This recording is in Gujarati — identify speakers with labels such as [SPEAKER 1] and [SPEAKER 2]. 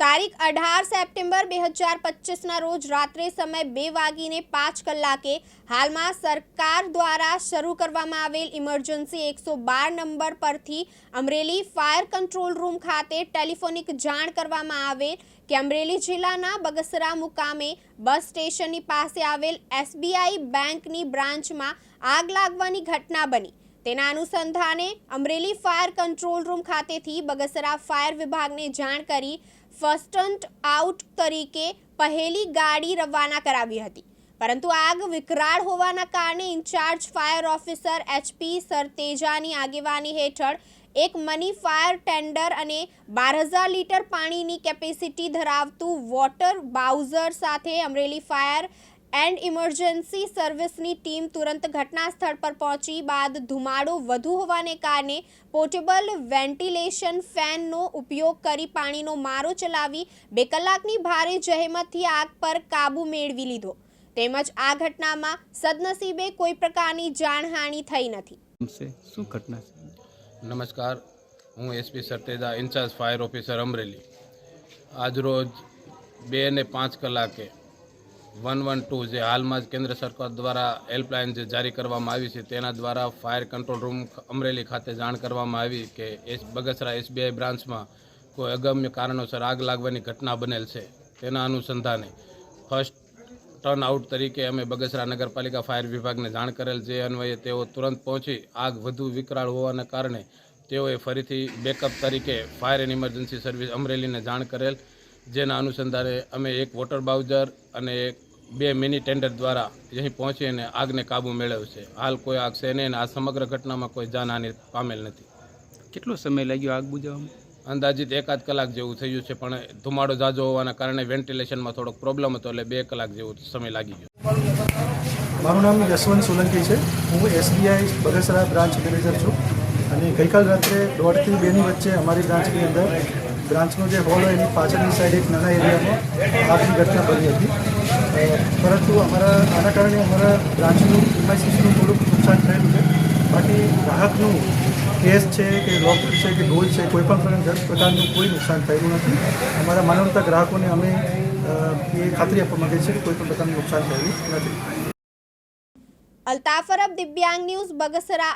[SPEAKER 1] તારીખ અઢાર સપ્ટેમ્બર બે હજાર પચીસના રોજ રાત્રે સમય બે વાગીને પાંચ કલાકે હાલમાં સરકાર દ્વારા શરૂ કરવામાં આવેલ ઇમરજન્સી એકસો બાર નંબર પરથી અમરેલી ફાયર કંટ્રોલ રૂમ ખાતે ટેલિફોનિક જાણ કરવામાં આવેલ કે અમરેલી જિલ્લાના બગસરા મુકામે બસ સ્ટેશનની પાસે આવેલ એસબીઆઈ બેંકની બ્રાન્ચમાં આગ લાગવાની ઘટના બની. તેના અનુસંધાને અમરેલી ફાયર કંટ્રોલ રૂમ ખાતેથી બગસરા ફાયર વિભાગને જાણ કરી ફર્સ્ટન્ટ આઉટ તરીકે પહેલી ગાડી રવાના કરાવી હતી. પરંતુ આગ વિકરાળ હોવાના કારણે in charge fire officer HP સરતેજાની આગેવાની હેઠળ એક મની ફાયર ટેન્ડર અને બાર હજાર લીટર પાણીની કેપેસિટી ધરાવતું વોટર બાઉઝર સાથે અમરેલી ફાયર એન્ડ ઇમરજન્સી સર્વિસની ટીમ તુરંત ઘટના સ્થળ પર પહોંચી બાદ ધુમાડો વધુ હોવાને કારણે પોર્ટેબલ વેન્ટિલેશન ફેનનો ઉપયોગ કરી પાણીનો મારો ચલાવી બે કલાકની ભારે જહેમતથી આગ પર કાબૂ મેળવી લીધો. તેમજ આ ઘટનામાં સદનસીબે કોઈ પ્રકારની જાનહાનિ થઈ નથી.
[SPEAKER 2] શું ઘટના
[SPEAKER 3] નમસ્કાર હું SP Sarteja incharge fire officer Amreli. આજરોજ બે ને પાંચ કલાકે વન વન ટુ જે હાલમાં જ કેન્દ્ર સરકાર દ્વારા હેલ્પલાઇન જે જારી કરવામાં આવી છે, તેના દ્વારા ફાયર કંટ્રોલ રૂમ અમરેલી ખાતે જાણ કરવામાં આવી કે એસ, બગસરા એસબીઆઈ બ્રાન્ચમાં કોઈ અગમ્ય કારણોસર આગ લાગવાની ઘટના બનેલ છે, તેના અનુસંધાને. ફર્સ્ટ ટર્ન આઉટ તરીકે અમે બગસરા નગરપાલિકા ફાયર વિભાગને જાણ કરેલ જે અન્વયે તેઓ તુરંત પહોંચી આગ વધુ વિકરાળ હોવાને કારણે તેઓએ ફરીથી બેકઅપ તરીકે ફાયર એન્ડ ઇમરજન્સી સર્વિસ અમરેલીને જાણ કરેલ. જેના અનુસંધાને અમે એક વોટર બાઉઝર અને એક બે મિની ટેન્ડર દ્વારા અહીં પહોંચીને આગને કાબૂ મેળવ્યો છે. હાલ કોઈ આગ છે નહીં અને આ સમગ્ર ઘટનામાં કોઈ જાનહાનિ પામેલ નથી.
[SPEAKER 2] કેટલો સમય લાગ્યો આગ બુઝાવવામાં?
[SPEAKER 3] અંદાજિત એકાદ કલાક જેવું થયું છે પણ ધુમાડો ઝાઝો હોવાના કારણે વેન્ટિલેશનમાં થોડોક પ્રોબ્લેમ હતો એટલે બે કલાક જેવો સમય લાગી ગયો.
[SPEAKER 4] મારું નામ યશવંત સોલંકી છે. હું એસબીઆઈ બગસરા બ્રાન્ચ મેનેજર છું. અને ગઈકાલ રાત્રે દોઢથી બેની વચ્ચે અમારી બ્રાન્ચની અંદર બ્રાન્ચનો જે હોલ હોય એની પાછળની સાઈડ એક નાના એરિયામાં આગની ઘટના બની હતી. પરંતુ અમારા, આના કારણે અમારા બ્રાન્ચનું પ્રિમાઇસીસનું થોડુંક નુકસાન થયેલું છે. બાકી ગ્રાહકનું કેસ છે કે લોક છે કે ગોલ્ડ છે, કોઈ પણ પ્રકાર- પ્રકારનું કોઈ નુકસાન થયેલું નથી. અમારા માનવતા ગ્રાહકોને અમે એ ખાતરી આપવા માંગીએ છીએ કે કોઈ પણ પ્રકારનું નુકસાન થયેલું નથી.
[SPEAKER 1] અલ્તાફરબ દિવ્યાંગ ન્યૂઝ, બગસરા